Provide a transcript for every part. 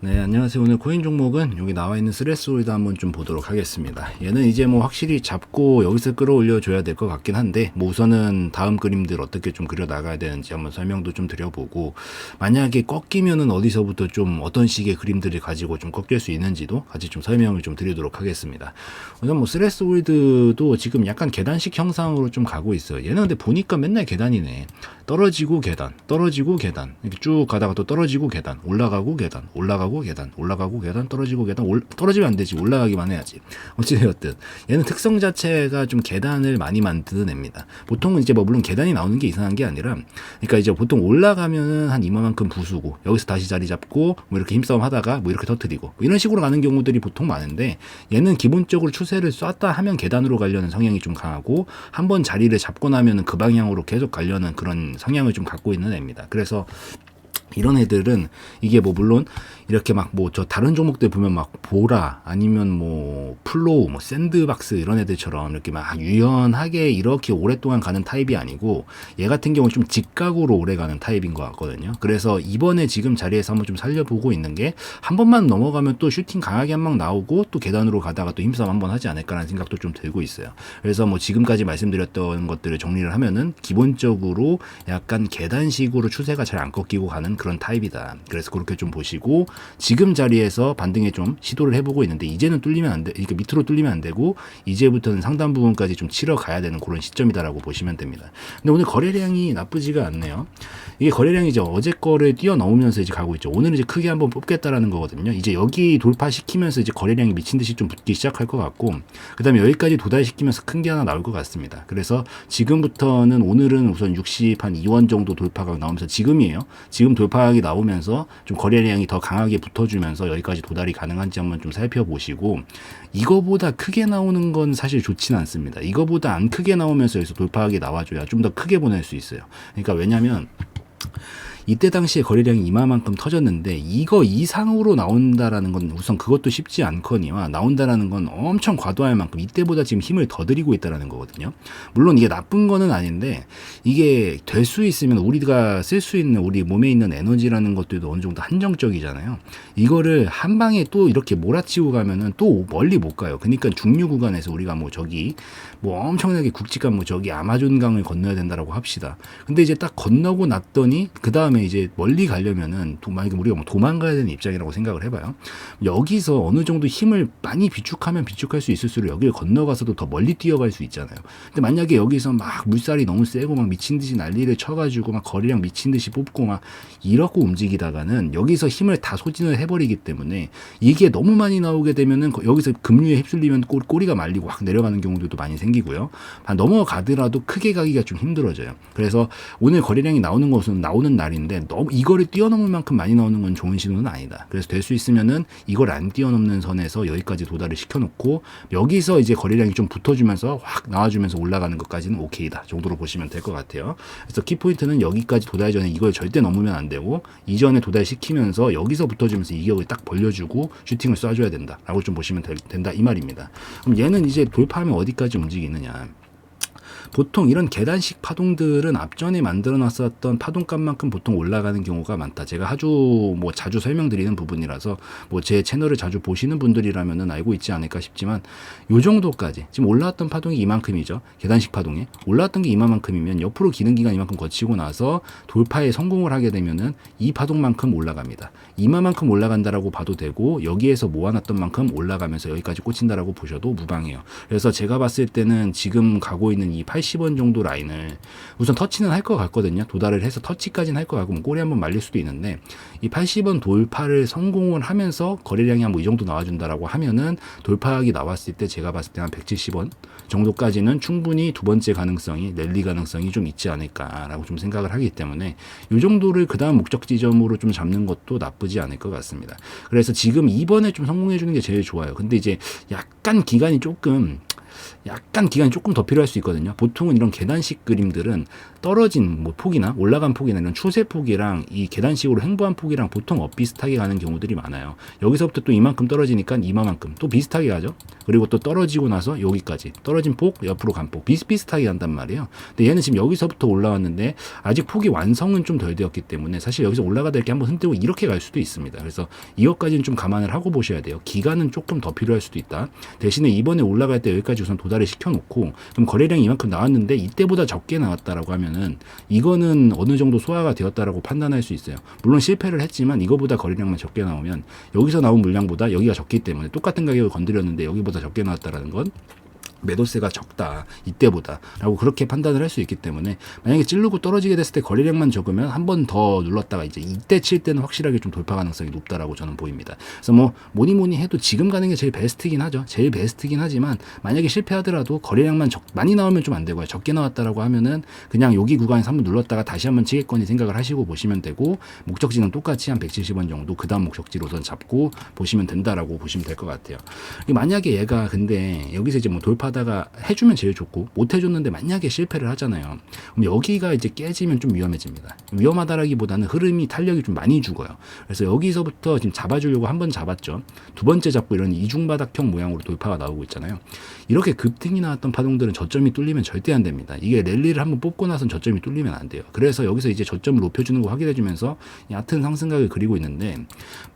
네, 안녕하세요. 오늘 코인 종목은 여기 나와 있는 스레스홀드 한번 좀 보도록 하겠습니다. 얘는 이제 뭐 확실히 잡고 여기서 끌어올려 줘야 될 것 같긴 한데, 뭐 우선은 다음 그림들 어떻게 좀 그려 나가야 되는지 한번 설명도 좀 드려보고, 만약에 꺾이면은 어디서부터 좀 어떤 식의 그림들을 가지고 좀 꺾일 수 있는지도 같이 좀 설명을 좀 드리도록 하겠습니다. 우선 뭐 스레스홀드도 지금 약간 계단식 형상으로 좀 가고 있어요. 얘는 근데 보니까 맨날 계단이네. 떨어지고 계단, 떨어지고 계단, 이렇게 쭉 가다가 또 떨어지고 계단, 올라가고 계단, 올라가고 계단, 올라가고 계단, 떨어지고 계단, 올, 떨어지면 안 되지, 올라가기만 해야지. 어찌되었든. 얘는 특성 자체가 좀 계단을 많이 만드냅니다. 보통은 이제 뭐 물론 계단이 나오는 게 이상한 게 아니라, 그러니까 이제 보통 올라가면은 한 이만큼 부수고, 여기서 다시 자리 잡고, 뭐 이렇게 힘싸움 하다가 뭐 이렇게 터트리고, 뭐 이런 식으로 가는 경우들이 보통 많은데, 얘는 기본적으로 추세를 쐈다 하면 계단으로 가려는 성향이 좀 강하고, 한 번 자리를 잡고 나면은 그 방향으로 계속 가려는 그런 성향을 좀 갖고 있는 애입니다. 그래서 이런 애들은 이게 뭐 물론 이렇게 막 뭐 저 다른 종목들 보면 막 보라 아니면 뭐 플로우 뭐 샌드박스 이런 애들처럼 이렇게 막 유연하게 이렇게 오랫동안 가는 타입이 아니고 얘 같은 경우는 좀 직각으로 오래 가는 타입인 것 같거든요. 그래서 이번에 지금 자리에서 한번 좀 살려보고 있는 게 한 번만 넘어가면 또 슈팅 강하게 한 방 나오고 또 계단으로 가다가 또 힘싸움 한번 하지 않을까라는 생각도 좀 들고 있어요. 그래서 뭐 지금까지 말씀드렸던 것들을 정리를 하면은 기본적으로 약간 계단식으로 추세가 잘 안 꺾이고 가는 그런 타입이다. 그래서 그렇게 좀 보시고 지금 자리에서 반등에 좀 시도를 해보고 있는데 이제는 뚫리면 안 돼, 이렇게 밑으로 뚫리면 안 되고 이제부터는 상단 부분까지 좀 치러 가야 되는 그런 시점이다라고 보시면 됩니다. 근데 오늘 거래량이 나쁘지가 않네요. 이게 거래량이 이제 어제 거를 뛰어넘으면서 이제 가고 있죠. 오늘은 이제 크게 한번 뽑겠다라는 거거든요. 이제 여기 돌파시키면서 이제 거래량이 미친 듯이 좀 붙기 시작할 것 같고, 그 다음에 여기까지 도달시키면서 큰 게 하나 나올 것 같습니다. 그래서 지금부터는 오늘은 우선 60 한 2원 정도 돌파가 나오면서 지금이에요. 지금 돌파각이 나오면서 좀 거래량이 더 강 하게 붙어주면서 여기까지 도달이 가능한지 한번 좀 살펴보시고 이거보다 크게 나오는 건 사실 좋지는 않습니다. 이거보다 안 크게 나오면서 여기서 돌파각이 나와줘야 좀 더 크게 보낼 수 있어요. 그러니까 왜냐면 이때 당시에 거래량이 이마만큼 터졌는데 이거 이상으로 나온다라는 건 우선 그것도 쉽지 않거니와 나온다라는 건 엄청 과도할 만큼 이때보다 지금 힘을 더 들이고 있다라는 거거든요. 물론 이게 나쁜 거는 아닌데 이게 될 수 있으면 우리가 쓸 수 있는 우리 몸에 있는 에너지라는 것들도 어느 정도 한정적이잖아요. 이거를 한 방에 또 이렇게 몰아치고 가면은 또 멀리 못 가요. 그러니까 중류 구간에서 우리가 뭐 저기 뭐 엄청나게 굵직한 뭐 저기 아마존강을 건너야 된다라고 합시다. 근데 이제 딱 건너고 났더니 그 다음 에 이제 멀리 가려면은 도- 만약에 우리가 뭐 도망가야 되는 입장이라고 생각을 해봐요. 여기서 어느 정도 힘을 많이 비축하면 비축할 수 있을수록 여기를 건너가서도 더 멀리 뛰어갈 수 있잖아요. 근데 만약에 여기서 막 물살이 너무 세고 막 미친 듯이 난리를 쳐가지고 막 거리량 미친 듯이 뽑고 막 이러고 움직이다가는 여기서 힘을 다 소진을 해버리기 때문에 이게 너무 많이 나오게 되면은 거- 여기서 급류에 휩쓸리면 꼬, 꼬리 가 말리고 확 내려가는 경우들도 많이 생기고요. 아, 넘어가더라도 크게 가기가 좀 힘들어져요. 그래서 오늘 거래량이 나오는 것은 나오는 날인 데 너무 이거를 뛰어넘을 만큼 많이 나오는 건 좋은 신호는 아니다. 그래서 될 수 있으면은 이걸 안 뛰어넘는 선에서 여기까지 도달을 시켜놓고 여기서 이제 거래량이 좀 붙어주면서 확 나와주면서 올라가는 것까지는 오케이다 정도로 보시면 될 것 같아요. 그래서 키포인트는 여기까지 도달 전에 이걸 절대 넘으면 안 되고 이전에 도달시키면서 여기서 붙어주면서 이격을 딱 벌려주고 슈팅을 쏴줘야 된다라고 좀 보시면 될- 된다 이 말입니다. 그럼 얘는 이제 돌파하면 어디까지 움직이느냐? 보통 이런 계단식 파동들은 앞전에 만들어 놨었던 파동값만큼 보통 올라가는 경우가 많다. 제가 아주 뭐 자주 설명드리는 부분이라서 뭐 제 채널을 자주 보시는 분들이라면은 알고 있지 않을까 싶지만 요 정도까지 지금 올라왔던 파동이 이만큼이죠. 계단식 파동에 올라왔던 게 이만큼이면 옆으로 기능 기간 이만큼 거치고 나서 돌파에 성공을 하게 되면은 이 파동만큼 올라갑니다. 이마만큼 올라간다라고 봐도 되고 여기에서 모아놨던 만큼 올라가면서 여기까지 꽂힌다라고 보셔도 무방해요. 그래서 제가 봤을 때는 지금 가고 있는 이 80원 정도 라인을 우선 터치는 할 것 같거든요. 도달을 해서 터치까지는 할 것 같고 뭐 꼬리 한번 말릴 수도 있는데 이 80원 돌파를 성공을 하면서 거래량이 한 뭐 이 정도 나와준다라고 하면은 돌파하기 나왔을 때 제가 봤을 때 한 170원 정도까지는 충분히 두 번째 가능성이 랠리 가능성이 좀 있지 않을까라고 좀 생각을 하기 때문에 이 정도를 그 다음 목적 지점으로 좀 잡는 것도 나쁘지 않을 것 같습니다. 그래서 지금 이번에 좀 성공해 주는 게 제일 좋아요. 근데 이제 약간 기간이 조금 약간 기간이 조금 더 필요할 수 있거든요. 보통은 이런 계단식 그림들은 떨어진 뭐 폭이나 올라간 폭이나 이런 추세 폭이랑 이 계단식으로 횡보한 폭이랑 보통 엇비슷하게 가는 경우들이 많아요. 여기서부터 또 이만큼 떨어지니까 이만큼 또 비슷하게 가죠. 그리고 또 떨어지고 나서 여기까지 떨어진 폭 옆으로 간 폭 비슷비슷하게 간단 말이에요. 근데 얘는 지금 여기서부터 올라왔는데 아직 폭이 완성은 좀 덜 되었기 때문에 사실 여기서 올라가다 이렇게 한번 흔들고 이렇게 갈 수도 있습니다. 그래서 이것까지는 좀 감안을 하고 보셔야 돼요. 기간은 조금 더 필요할 수도 있다. 대신에 이번에 올라갈 때 여기까지 우선 도달을 시켜놓고 그럼 거래량이 이만큼 나왔는데 이때보다 적게 나왔다라고 하면은 이거는 어느 정도 소화가 되었다라고 판단할 수 있어요. 물론 실패를 했지만 이거보다 거래량만 적게 나오면 여기서 나온 물량보다 여기가 적기 때문에 똑같은 가격을 건드렸는데 여기보다 적게 나왔다라는 건 매도세가 적다 이때보다라고 그렇게 판단을 할 수 있기 때문에 만약에 찌르고 떨어지게 됐을 때 거래량만 적으면 한 번 더 눌렀다가 이제 이때 칠 때는 확실하게 좀 돌파 가능성이 높다라고 저는 보입니다. 그래서 뭐 뭐니 뭐니 해도 지금 가는 게 제일 베스트긴 하죠. 제일 베스트긴 하지만 만약에 실패하더라도 거래량만 적, 많이 나오면 좀 안 되고요. 적게 나왔다라고 하면은 그냥 여기 구간에서 한번 눌렀다가 다시 한번 치겠거니 생각을 하시고 보시면 되고 목적지는 똑같이 한 170원 정도 그 다음 목적지로 우선 잡고 보시면 된다라고 보시면 될 것 같아요. 만약에 얘가 근데 여기서 이제 뭐 돌파 하다가 해주면 제일 좋고 못 해줬는데 만약에 실패를 하잖아요. 그럼 여기가 이제 깨지면 좀 위험해집니다. 위험하다라기보다는 흐름이 탄력이 좀 많이 죽어요. 그래서 여기서부터 지금 잡아주려고 한 번 잡았죠. 두 번째 잡고 이런 이중바닥형 모양으로 돌파가 나오고 있잖아요. 이렇게 급등이 나왔던 파동들은 저점이 뚫리면 절대 안 됩니다. 이게 랠리를 한번 뽑고 나선 저점이 뚫리면 안 돼요. 그래서 여기서 이제 저점을 높여주는 거 확인해주면서 얕은 상승각을 그리고 있는데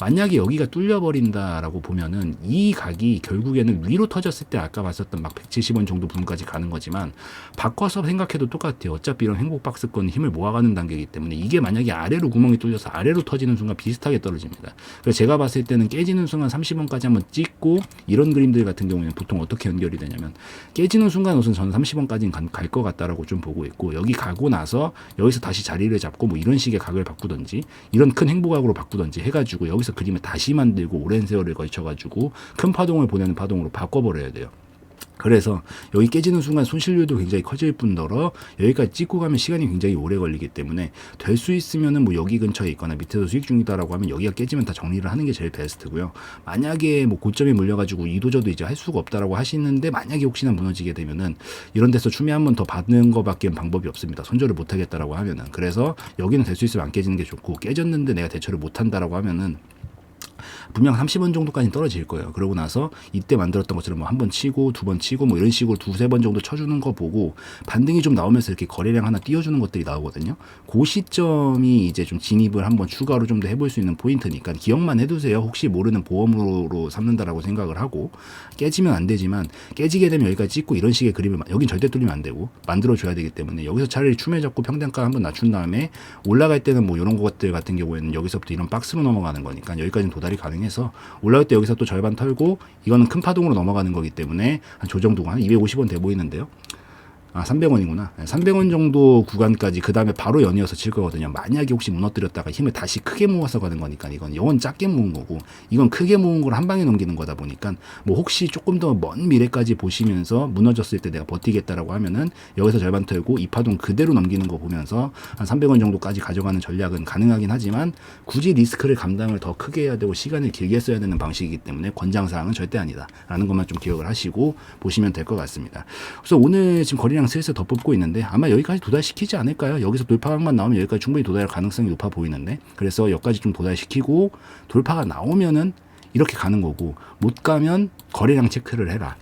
만약에 여기가 뚫려버린다라고 보면은 이 각이 결국에는 위로 터졌을 때 아까 봤었던 막 170원 정도 부분까지 가는 거지만 바꿔서 생각해도 똑같아요. 어차피 이런 행복 박스권 힘을 모아가는 단계이기 때문에 이게 만약에 아래로 구멍이 뚫려서 아래로 터지는 순간 비슷하게 떨어집니다. 그래서 제가 봤을 때는 깨지는 순간 30원까지 한번 찍고 이런 그림들 같은 경우에는 보통 어떻게 연결이 되냐면 깨지는 순간 우선 저는 30원까지는 갈 것 같다라고 좀 보고 있고 여기 가고 나서 여기서 다시 자리를 잡고 뭐 이런 식의 각을 바꾸던지 이런 큰 행복각으로 바꾸던지 해가지고 여기서 그림을 다시 만들고 오랜 세월을 거쳐가지고 큰 파동을 보내는 파동으로 바꿔버려야 돼요. 그래서 여기 깨지는 순간 손실률도 굉장히 커질 뿐더러 여기까지 찍고 가면 시간이 굉장히 오래 걸리기 때문에 될 수 있으면은 뭐 여기 근처에 있거나 밑에서 수익 중이다라고 하면 여기가 깨지면 다 정리를 하는 게 제일 베스트고요. 만약에 뭐 고점에 물려가지고 이도저도 이제 할 수가 없다라고 하시는데 만약에 혹시나 무너지게 되면은 이런 데서 추매 한 번 더 받는 거밖에 방법이 없습니다. 손절을 못 하겠다라고 하면은 그래서 여기는 될 수 있으면 안 깨지는 게 좋고 깨졌는데 내가 대처를 못 한다라고 하면은 분명 30원 정도까지 떨어질 거예요. 그러고 나서 이때 만들었던 것처럼 뭐 한 번 치고 두 번 치고 뭐 이런 식으로 두세 번 정도 쳐주는 거 보고 반등이 좀 나오면서 이렇게 거래량 하나 띄워주는 것들이 나오거든요. 그 시점이 이제 좀 진입을 한번 추가로 좀 더 해볼 수 있는 포인트니까 기억만 해두세요. 혹시 모르는 보험으로 삼는다라고 생각을 하고 깨지면 안 되지만 깨지게 되면 여기까지 찍고 이런 식의 그림을 여긴 절대 뚫리면 안 되고 만들어줘야 되기 때문에 여기서 차라리 추매 잡고 평단가 한번 낮춘 다음에 올라갈 때는 뭐 이런 것들 같은 경우에는 여기서부터 이런 박스로 넘어가는 거니까 여기까지는 도달이 가능해서 올라갈 때 여기서 또 절반 털고 이거는 큰 파동으로 넘어가는 거기 때문에 한 조정 도가 한 250원 돼 보이는데요. 아, 300원이구나. 300원 정도 구간까지 그 다음에 바로 연이어서 칠 거거든요. 만약에 혹시 무너뜨렸다가 힘을 다시 크게 모아서 가는 거니까 이건 영원 작게 모은 거고 이건 크게 모은 걸 한 방에 넘기는 거다 보니까 뭐 혹시 조금 더 먼 미래까지 보시면서 무너졌을 때 내가 버티겠다라고 하면은 여기서 절반 털고 이 파동 그대로 넘기는 거 보면서 한 300원 정도까지 가져가는 전략은 가능하긴 하지만 굳이 리스크를 감당을 더 크게 해야 되고 시간을 길게 써야 되는 방식이기 때문에 권장사항은 절대 아니다. 라는 것만 좀 기억을 하시고 보시면 될 것 같습니다. 그래서 오늘 지금 거리 량 슬슬 더 뽑고 있는데 아마 여기까지 도달시키지 않을까요? 여기서 돌파각만 나오면 여기까지 충분히 도달할 가능성이 높아 보이는데 그래서 여기까지 좀 도달시키고 돌파가 나오면은 이렇게 가는 거고 못 가면 거래량 체크를 해라.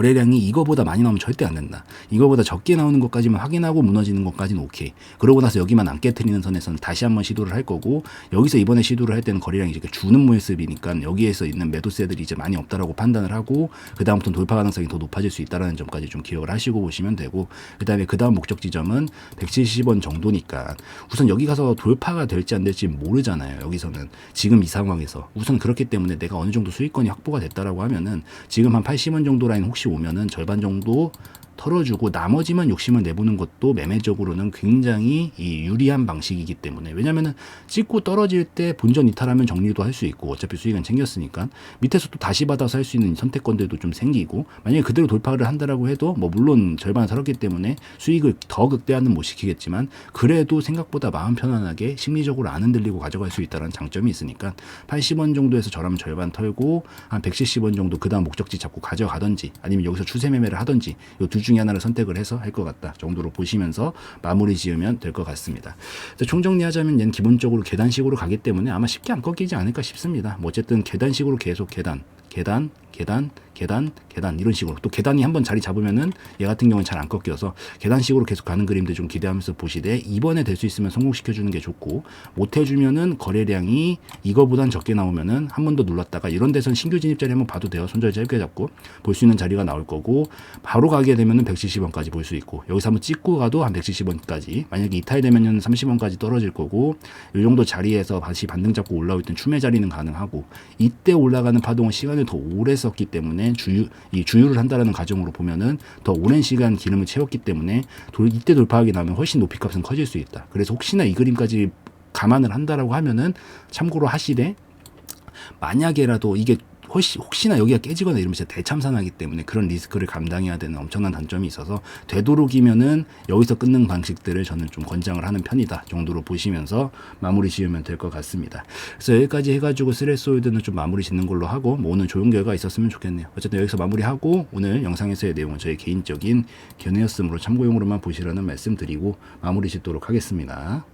거래량이 이거보다 많이 나오면 절대 안 된다. 이거보다 적게 나오는 것까지만 확인하고 무너지는 것까지는 오케이. 그러고 나서 여기만 안 깨트리는 선에서는 다시 한번 시도를 할 거고 여기서 이번에 시도를 할 때는 거래량이 이제 주는 모습이니까 여기에서 있는 매도세들이 이제 많이 없다라고 판단을 하고 그 다음부터는 돌파 가능성이 더 높아질 수 있다라는 점까지 좀 기억을 하시고 보시면 되고 그 다음에 그 다음 목적 지점은 170원 정도니까 우선 여기 가서 돌파가 될지 안 될지 모르잖아요. 여기서는 지금 이 상황에서 우선 그렇기 때문에 내가 어느 정도 수익권이 확보가 됐다라고 하면은 지금 한 80원 정도 라인 혹시 오면은 절반 정도 털어주고 나머지만 욕심을 내보는 것도 매매적으로는 굉장히 이 유리한 방식이기 때문에 왜냐면은 찍고 떨어질 때 본전 이탈하면 정리도 할 수 있고 어차피 수익은 챙겼으니까 밑에서 또 다시 받아서 할 수 있는 선택권들도 좀 생기고 만약에 그대로 돌파를 한다라고 해도 뭐 물론 절반 털었기 때문에 수익을 더 극대화는 못 시키겠지만 그래도 생각보다 마음 편안하게 심리적으로 안 흔들리고 가져갈 수 있다는 장점이 있으니까 80원 정도에서 저라면 절반 털고 한 170원 정도 그다음 목적지 잡고 가져가든지 아니면 여기서 추세 매매를 하든지 이둘중 에 하나를 선택을 해서 할 것 같다 정도로 보시면서 마무리 지으면 될 것 같습니다. 총정리하자면 얘는 기본적으로 계단식으로 가기 때문에 아마 쉽게 안 꺾이지 않을까 싶습니다. 뭐 어쨌든 계단식으로 계속 계단 계단, 계단, 계단, 계단 이런 식으로. 또 계단이 한번 자리 잡으면은 얘 같은 경우는 잘 안 꺾여서 계단식으로 계속 가는 그림들 좀 기대하면서 보시되 이번에 될 수 있으면 성공시켜 주는 게 좋고 못 해주면은 거래량이 이거보단 적게 나오면은 한 번 더 눌렀다가 이런 데선 신규 진입 자리 한번 봐도 돼요. 손절 짧게 잡고 볼 수 있는 자리가 나올 거고 바로 가게 되면은 170원까지 볼 수 있고 여기서 한번 찍고 가도 한 170원까지. 만약에 이탈 되면은 30원까지 떨어질 거고 이 정도 자리에서 다시 반등 잡고 올라올 땐 추매 자리는 가능하고 이때 올라가는 파동은 시간을 더 오래 썼기 때문에 주유 이 주유를 한다라는 가정으로 보면은 더 오랜 시간 기름을 채웠기 때문에 돌, 이때 돌파하게 나면 훨씬 높이 값은 커질 수 있다. 그래서 혹시나 이 그림까지 감안을 한다라고 하면은 참고로 하시되 만약에라도 이게 혹시, 혹시나 여기가 깨지거나 이러면 진짜 대참사나기 때문에 그런 리스크를 감당해야 되는 엄청난 단점이 있어서 되도록이면은 여기서 끊는 방식들을 저는 좀 권장을 하는 편이다 정도로 보시면서 마무리 지으면 될 것 같습니다. 그래서 여기까지 해가지고 스레소이드는 좀 마무리 짓는 걸로 하고 뭐 오늘 좋은 결과 있었으면 좋겠네요. 어쨌든 여기서 마무리하고 오늘 영상에서의 내용은 저의 개인적인 견해였으므로 참고용으로만 보시라는 말씀 드리고 마무리 짓도록 하겠습니다.